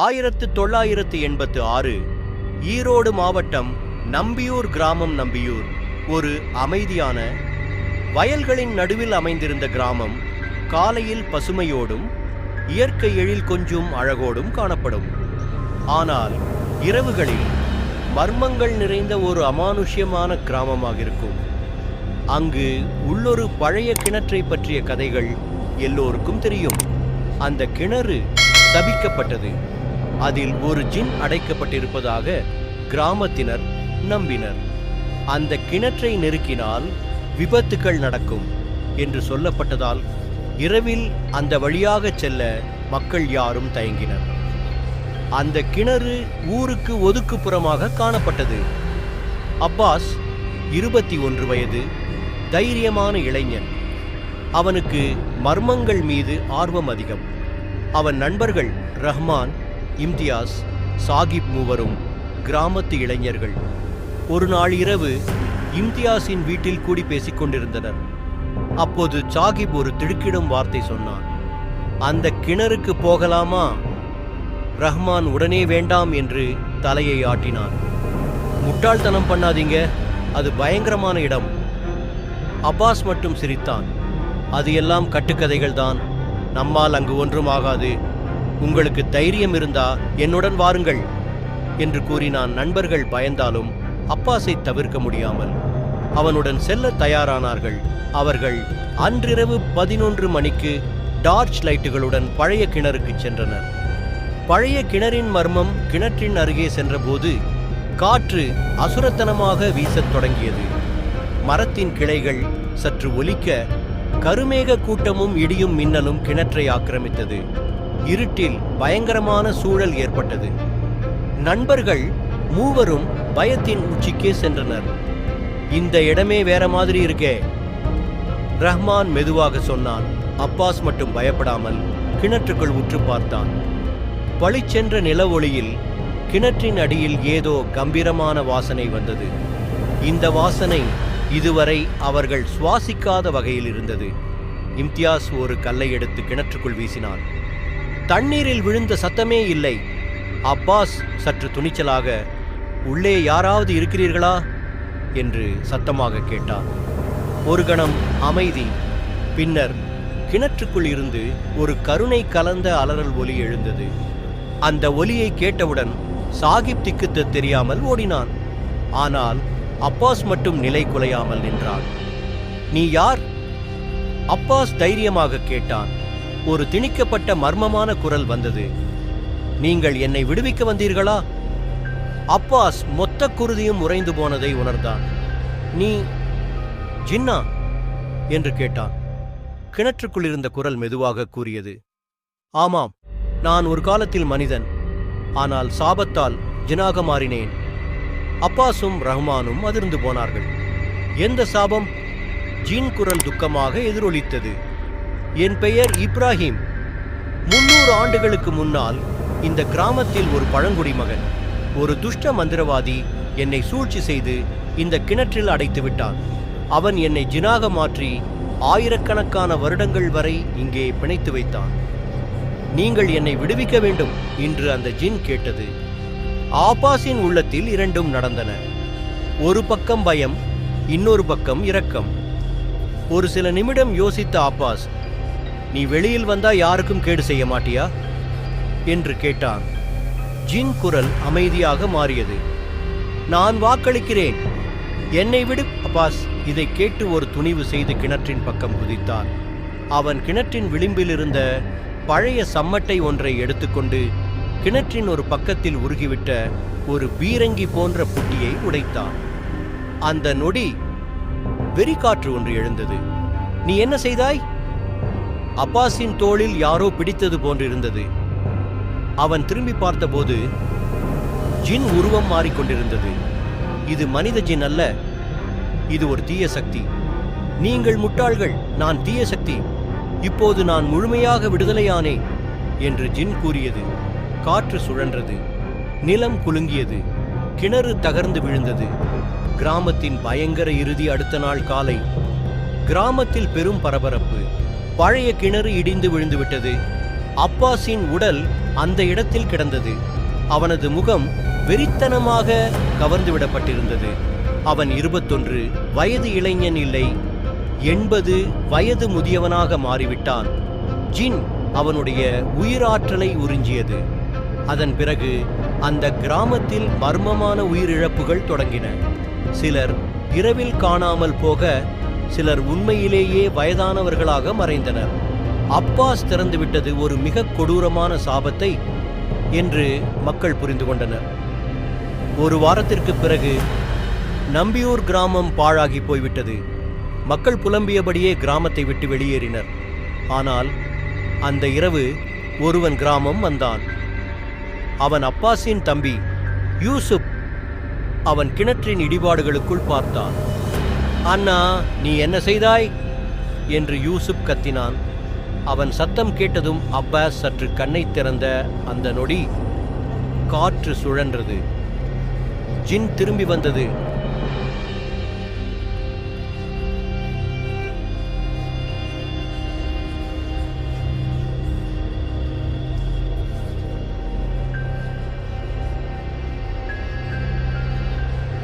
ஆயிரத்து தொள்ளாயிரத்து எண்பத்து ஆறு ஈரோடு மாவட்டம் நம்பியூர் கிராமம் நம்பியூர் ஒரு அமைதியான வயல்களின் நடுவில் அமைந்திருந்த கிராமம் காலையில் பசுமையோடும் இயற்கை எழில் கொஞ்சும் அழகோடும் காணப்படும். ஆனால் இரவுகளில் மர்மங்கள் நிறைந்த ஒரு அமானுஷ்யமான கிராமமாக இருக்கும். அங்கு உள்ளொரு பழைய கிணற்றை பற்றிய கதைகள் எல்லோருக்கும் தெரியும். அந்த கிணறு சபிக்கப்பட்டது. அதில் ஒரு ஜின் அடைக்கப்பட்டிருப்பதாக கிராமத்தினர் நம்பினர். அந்த கிணற்றை நெருக்கினால் விபத்துக்கள் நடக்கும் என்று சொல்லப்பட்டதால் இரவில் அந்த வழியாக செல்ல மக்கள் யாரும் தயங்கினர். அந்த கிணறு ஊருக்கு ஒதுக்குப்புறமாக காணப்பட்டது. அப்பாஸ் இருபத்தி ஒன்று வயது தைரியமான இளைஞன். அவனுக்கு மர்மங்கள் மீது ஆர்வம் அதிகம். அவன் நண்பர்கள் ரஹ்மான் இம்தியாஸ் சாகிப் மூவரும் கிராமத்து இளைஞர்கள். ஒரு நாள் இரவு இம்தியாஸின் வீட்டில் கூடி பேசிக் கொண்டிருந்தனர். அப்போது சாகிப் ஒரு திடுக்கிடும் வார்த்தை சொன்னான். அந்த கிணறுக்கு போகலாமா? ரஹ்மான் உடனே வேண்டாம் என்று தலையை ஆட்டினான். முட்டாள்தனம் பண்ணாதீங்க அது பயங்கரமான இடம். அப்பாஸ் மட்டும் சிரித்தான். அது எல்லாம் கட்டுக்கதைகள் தான் நம்மால் அங்கு ஒன்றும் ஆகாது. உங்களுக்கு தைரியம் இருந்தா என்னுடன் வாருங்கள் என்று கூறினான் நண்பர்கள் பயந்தாலும் அப்பாஸை தவிர்க்க முடியாமல். அவனுடன் செல்ல தயாரானார்கள். அவர்கள் அன்றிரவு பதினொன்று மணிக்கு டார்ச் லைட்டுகளுடன் பழைய கிணறுக்கு சென்றனர். பழைய கிணறின் மர்மம் கிணற்றின் அருகே சென்றபோது காற்று அசுரத்தனமாக வீசத் தொடங்கியது. மரத்தின் கிளைகள் சற்று ஒலிக்க கருமேக கூட்டமும் இடியும் மின்னலும் கிணற்றை ஆக்கிரமித்தது. இருட்டில் பயங்கரமான சூழல் ஏற்பட்டது. நண்பர்கள் மூவரும் பயத்தின் உச்சிக்கே சென்றனர். இந்த இடமே வேற மாதிரி இருக்கே ரஹ்மான் மெதுவாக சொன்னான். அப்பாஸ் மட்டும் பயப்படாமல் கிணற்றுக்குள் உற்று பார்த்தான். பளிச்சென்ற நில ஒளியில் கிணற்றின் அடியில் ஏதோ கம்பீரமான வாசனை வந்தது. இந்த வாசனை இதுவரை அவர்கள் சுவாசிக்காத வகையில் இருந்தது. இம்தியாஸ் ஒரு கல்லை எடுத்து கிணற்றுக்குள் வீசினான். தண்ணீரில் விழுந்த சத்தமே இல்லை. அப்பாஸ் சற்று துணிச்சலாக உள்ளே யாராவது இருக்கிறீர்களா? என்று சத்தமாக கேட்டார் ஒரு கணம் அமைதி. பின்னர் கிணற்றுக்குள் இருந்து ஒரு கருணை கலந்த அலறல் ஒலி எழுந்தது. அந்த ஒலியை கேட்டவுடன் சாகிப் திக்குத்த தெரியாமல் ஓடினான். ஆனால் அப்பாஸ் மட்டும் நிலை குலையாமல் நின்றான். நீ யார்? அப்பாஸ் தைரியமாக கேட்டான். ஒரு திணிக்கப்பட்ட மர்மமான குரல் வந்தது. நீங்கள் என்னை விடுவிக்க வந்தீர்களா? அப்பாஸ் மொத்த குருதியும் உறைந்து போனதை உணர்ந்தான். நீ ஜின்னா? என்று கேட்டான். கிணற்றுக்குள் இருந்த குரல் மெதுவாக கூறியது. ஆமாம் நான் ஒரு காலத்தில் மனிதன். ஆனால் சாபத்தால் ஜினாக மாறினேன். அப்பாஸும் ரஹ்மானும் அதிர்ந்து போனார்கள். எந்த சாபம்? ஜீன் குரல் துக்கமாக எதிரொலித்தது. என் பெயர் இப்ராஹிம். முன்னூறு ஆண்டுகளுக்கு முன்னால் இந்த கிராமத்தில் ஒரு பழங்குடி மகன் ஒரு துஷ்ட மந்திரவாதி என்னை சூழ்ச்சி செய்து இந்த கிணற்றில் அடைத்து விட்டான். அவன் என்னை ஜினாக மாற்றி ஆயிரக்கணக்கான வருடங்கள் வரை இங்கே பிணைத்து வைத்தான். நீங்கள் என்னை விடுவிக்க வேண்டும் என்று அந்த ஜின் கேட்டது. ஆபாஸின் உள்ளத்தில் இரண்டும் நடந்தன. ஒரு பக்கம் பயம் இன்னொரு பக்கம் இரக்கம். ஒரு சில நிமிடம் யோசித்த ஆபாஸ் நீ வெளியில் வந்தா யாருக்கும் கேடு செய்ய மாட்டியா? என்று கேட்டான். ஜின் குரல் அமைதியாக மாறியது. நான் வாக்களிக்கிறேன். என்னை விடு அப்பாஸ் இதை கேட்டு ஒரு துணிவு செய்து கிணற்றின் பக்கம் குதித்தான். அவன் கிணற்றின் விளிம்பில் இருந்த பழைய சம்மட்டை ஒன்றை எடுத்துக்கொண்டு கிணற்றின் ஒரு பக்கத்தில் உருகிவிட்ட ஒரு பீரங்கி போன்ற புட்டியை உடைத்தான். அந்த நொடி வெறிக்காற்று ஒன்று எழுந்தது. நீ என்ன செய்தாய்? அப்பாஸின் தோளில் யாரோ பிடித்தது போன்றிருந்தது. அவன் திரும்பி பார்த்தபோது ஜின் உருவம் மாறிக்கொண்டிருந்தது இது மனித ஜின் அல்ல. இது ஒரு தீய சக்தி. நீங்கள் முட்டாள்கள் நான் தீய சக்தி. இப்போது நான் முழுமையாக விடுதலையானேன் என்று ஜின் கூறியது. காற்று சுழன்றது. நிலம் குலுங்கியது. கிணறு தகர்ந்து விழுந்தது. கிராமத்தின் பயங்கர இறுதி அடுத்த நாள் காலை. கிராமத்தில் பெரும் பரபரப்பு. பழைய கிணறு இடிந்து விழுந்துவிட்டது. அப்பாஸின் உடல் அந்த இடத்தில் கிடந்தது. அவனது முகம் வெறித்தனமாக கவர்ந்துவிடப்பட்டிருந்தது. அவன் இருபத்தொன்று வயது இளைஞன் இல்லை. எண்பது வயது முதியவனாக மாறிவிட்டான். ஜின் அவனுடைய உயிராற்றலை உறிஞ்சியது. அதன் பிறகு அந்த கிராமத்தில் மர்மமான உயிரிழப்புகள் தொடங்கின. சிலர் இரவில் காணாமல் போக சிலர் உண்மையிலேயே வயதானவர்களாக மறைந்தனர். அப்பாஸ் திறந்துவிட்டது ஒரு மிக கொடூரமான சாபத்தை என்று மக்கள் புரிந்து கொண்டனர். ஒரு வாரத்திற்கு பிறகு நம்பியூர் கிராமம் பாழாகி போய்விட்டது. மக்கள் புலம்பியபடியே கிராமத்தை விட்டு வெளியேறினர். ஆனால் அந்த இரவு ஒருவன் கிராமம் வந்தான். அவன் அப்பாஸின் தம்பி யூசுப் அவன் கிணற்றின் இடிபாடுகளுக்குள் பார்த்தான். அண்ணா நீ என்ன செய்தாய்? என்று யூசுப் கத்தினான். அவன் சத்தம் கேட்டதும் அப்பாஸ் சற்று கண்ணை திறந்த அந்த நொடி காற்று சுழன்றது. ஜின் திரும்பி வந்தது.